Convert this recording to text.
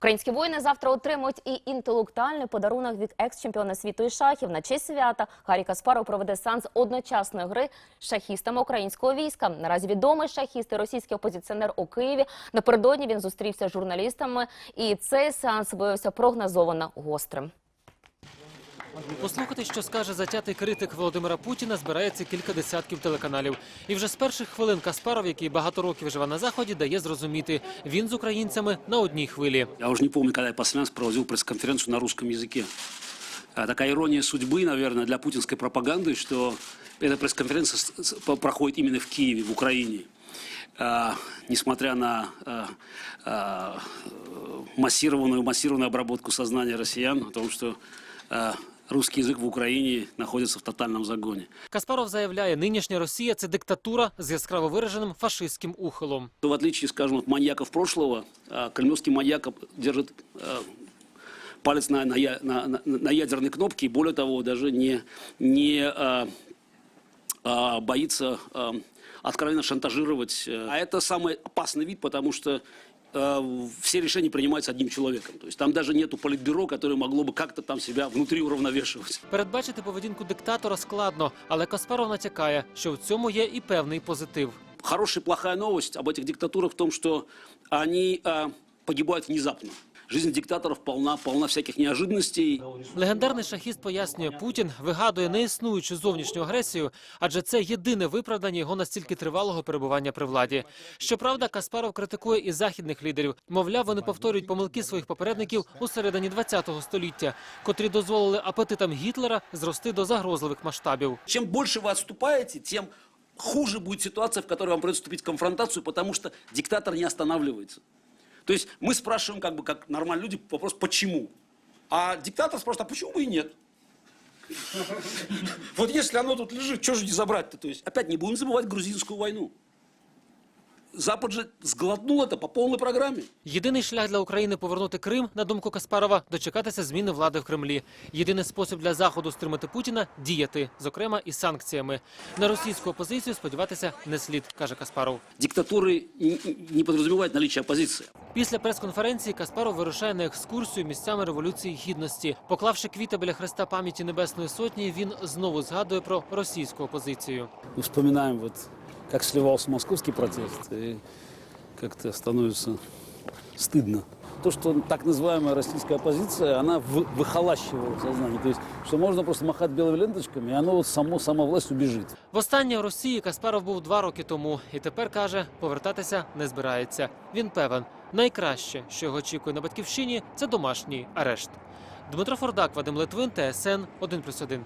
Українські воїни завтра отримують і інтелектуальний подарунок від екс-чемпіона світу і шахів. На честь свята Гаррі Каспаров проведе сеанс одночасної гри з шахістами українського війська. Наразі відомий шахіст і російський опозиціонер у Києві. Напередодні він зустрівся з журналістами, і цей сеанс виявився прогнозовано гострим. Послухати, що скаже затятий критик Володимира Путіна, збирається кілька десятків телеканалів. І вже з перших хвилин Каспаров, який багато років живе на заході, дає зрозуміти, він з українцями на одній хвилі. Я уже не помню, когда я последний раз проводил пресс-конференцию на русском языке. А, Такая ирония судьбы, наверное, для путинской пропаганды, что эта пресс-конференция с- с- по- проходит именно в Киеве, в Украине. А, Несмотря на а, а, массированную, массированную обработку сознания россиян о том, что а, русский язык в Украине находится в тотальном загоне. Каспаров заявляє, нинішня Росія це диктатура з яскраво вираженим фашистським ухилом. В отличие, скажем, от маньяков прошлого, а, кремлевский маньяк держит а, палец на, на, я- на, на- на ядерной кнопке, и более того, даже не, не а, а, боится а, откровенно шантажировать. э. А это самый опасный вид, потому что э, все решения принимаются одним человеком. То есть там даже нету политбюро, которое могло бы как-то там себя внутри уравновешивать. Передбачити поведінку диктатора складно, але Каспаров натякає, що в цьому є і певний позитив. Хорошая и плохая новость об этих диктатурах в том, что они э, погибают внезапно. Жизнь диктаторов полна, полна всяких неожиданностей. Легендарний шахіст пояснює, Путін вигадує неіснуючу зовнішню агресію, адже це єдине виправдання його настільки тривалого перебування при владі. Щоправда, Каспаров критикує і західних лідерів. Мовляв, вони повторюють помилки своїх попередників у середині ХХ століття, котрі дозволили апетитам Гітлера зрости до загрозливих масштабів. Чем больше вы отступаете, тем хуже будет ситуация, в которой вам придется вступить в конфронтацию, потому что диктатор не останавливается. То есть мы спрашиваем, как бы, как нормальные люди, вопрос «почему?». А диктатор спрашивает, а почему бы и нет? Вот если оно тут лежит, что же не забрать-то? То есть опять не будем забывать грузинскую войну. Запад же сглотнул это по полной программе. Єдиний шлях для України повернути Крим, на думку Каспарова, дочекатися зміни влади в Кремлі. Єдиний спосіб для заходу стримати Путіна діяти, зокрема і санкціями. На російську опозицію сподіватися не слід, каже Каспаров. Диктатуры не- не подразумевают наличие оппозиции. Після прес-конференції Каспаров вирушає на екскурсію місцями революції гідності. Поклавши квіти біля хреста пам'яті Небесної Сотні, він знову згадує про російську опозицію. Мы вспоминаем, вот, как сливался московский протест, и как-то становится стыдно. То, что так называемая российская оппозиция, она вы- выхолащивала в сознании. То есть, что можно просто махать белыми ленточками, и оно вот само, сама власть убежит. Востаннє в Росії Каспаров був два роки тому, і тепер каже, повертатися не збирається. Він певен, найкраще, що його очікує на батьківщині, це домашній арешт. Дмитро Фордак, Вадим Литвин, ТСН 1+,1.